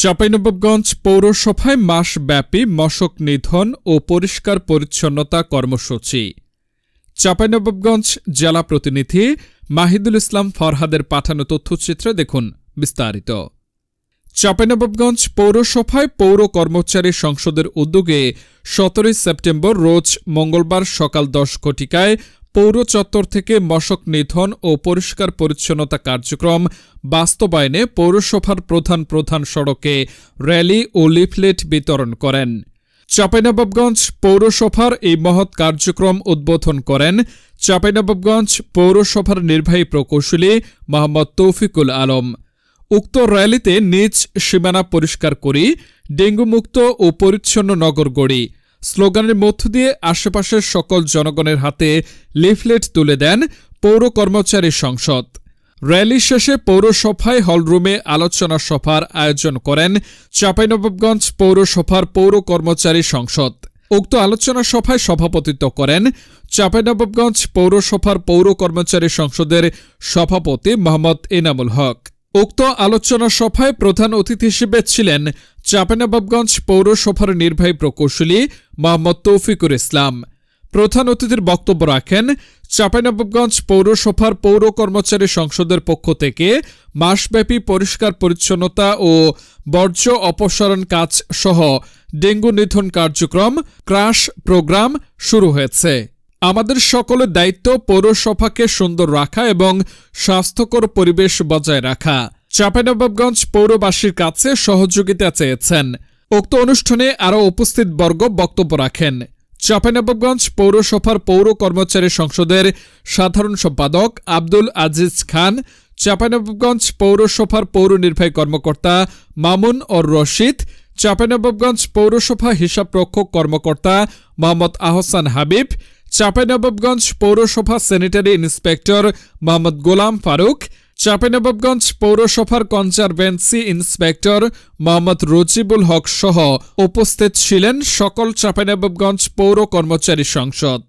চাঁপাইনবাবগঞ্জ পৌরসভায় মাসব্যাপী মশক নিধন ও পরিষ্কার পরিচ্ছন্নতা কর্মসূচি। চাঁপাইনবাবগঞ্জ জেলা প্রতিনিধি মাহিদুল ইসলাম ফরহাদের পাঠানো তথ্যচিত্রে দেখুন বিস্তারিত। চাঁপাইনবাবগঞ্জ পৌরসভায় পৌর কর্মচারী সংসদের উদ্যোগে সতেরোই সেপ্টেম্বর রোজ মঙ্গলবার সকাল দশ ঘটিকায় পৌর চত্বর থেকে মশক নিধন ও পরিষ্কার পরিচ্ছন্নতা কার্যক্রম বাস্তবায়নে পৌরসভার প্রধান প্রধান সড়কে র্যালি ও লিফলেট বিতরণ করেন। চাঁপাইনবাবগঞ্জ পৌরসভার এই মহৎ কার্যক্রম উদ্বোধন করেন চাঁপাইনবাবগঞ্জ পৌরসভার নির্বাহী প্রকৌশলী মোহাম্মদ তৌফিকুল আলম। উক্ত র্যালিতে নিজ সীমানা পরিষ্কার করি ডেঙ্গুমুক্ত ও পরিচ্ছন্ন নগর গড়ি স্লোগানের মধ্য দিয়ে আশেপাশের সকল জনগণের হাতে লিফলেট তুলে দেন পৌর কর্মচারী সংসদ। র্যালি শেষে পৌরসভায় হলরুমে আলোচনা সভার আয়োজন করেন চাঁপাইনবাবগঞ্জ পৌরসভার পৌর কর্মচারী সংসদ। উক্ত আলোচনা সভায় সভাপতিত্ব করেন চাঁপাইনবাবগঞ্জ পৌরসভার পৌর কর্মচারী সংসদের সভাপতি মোহাম্মদ এনামুল হক। উক্ত আলোচনা সভায় প্রধান অতিথি হিসেবে ছিলেন চাঁপাইনবাবগঞ্জ পৌরসভার নির্বাহী প্রকৌশলী মোহাম্মদ তৌফিকুর ইসলাম। প্রধান অতিথির বক্তব্য রাখেন, চাঁপাইনবাবগঞ্জ পৌরসভার পৌর কর্মচারী সংসদের পক্ষ থেকে মাসব্যাপী পরিষ্কার পরিচ্ছন্নতা ও বর্জ্য অপসারণ কাজ সহ ডেঙ্গু নিধন কার্যক্রম, ক্রাশ প্রোগ্রাম শুরু হয়েছে। আমাদের সকলের দায়িত্ব পৌরসভাকে সুন্দর রাখা এবং স্বাস্থ্যকর পরিবেশ বজায় রাখা। চাঁপাইনবাবগঞ্জ পৌরবাসীর কাছে সহযোগিতা চেয়েছেন। উক্ত অনুষ্ঠানে আরও উপস্থিত বর্গ বক্তব্য রাখেন। চাঁপাইনবাবগঞ্জ পৌরসভার পৌর কর্মচারী সংসদের সাধারণ সম্পাদক আব্দুল আজিজ খান, চাঁপাইনবাবগঞ্জ পৌরসভার পৌর নির্বাহী কর্মকর্তা মামুন ওর রশিদ চাঁপাইনবাবগঞ্জ পৌরসভা হিসাবরক্ষক কর্মকর্তা মোহাম্মদ আহসান হাবিব চাঁপাইনবাবগঞ্জ পৌরসভা স্যানিটারি ইন্সপেক্টর মোহাম্মদ গোলাম ফারুক চাঁপাইনবাবগঞ্জ পৌরসভার কনজারভেন্সি ইন্সপেক্টর মোহাম্মদ রজিবুল হক সহ উপস্থিত ছিলেন সকল চাঁপাইনবাবগঞ্জ পৌর কর্মচারী সংসদ।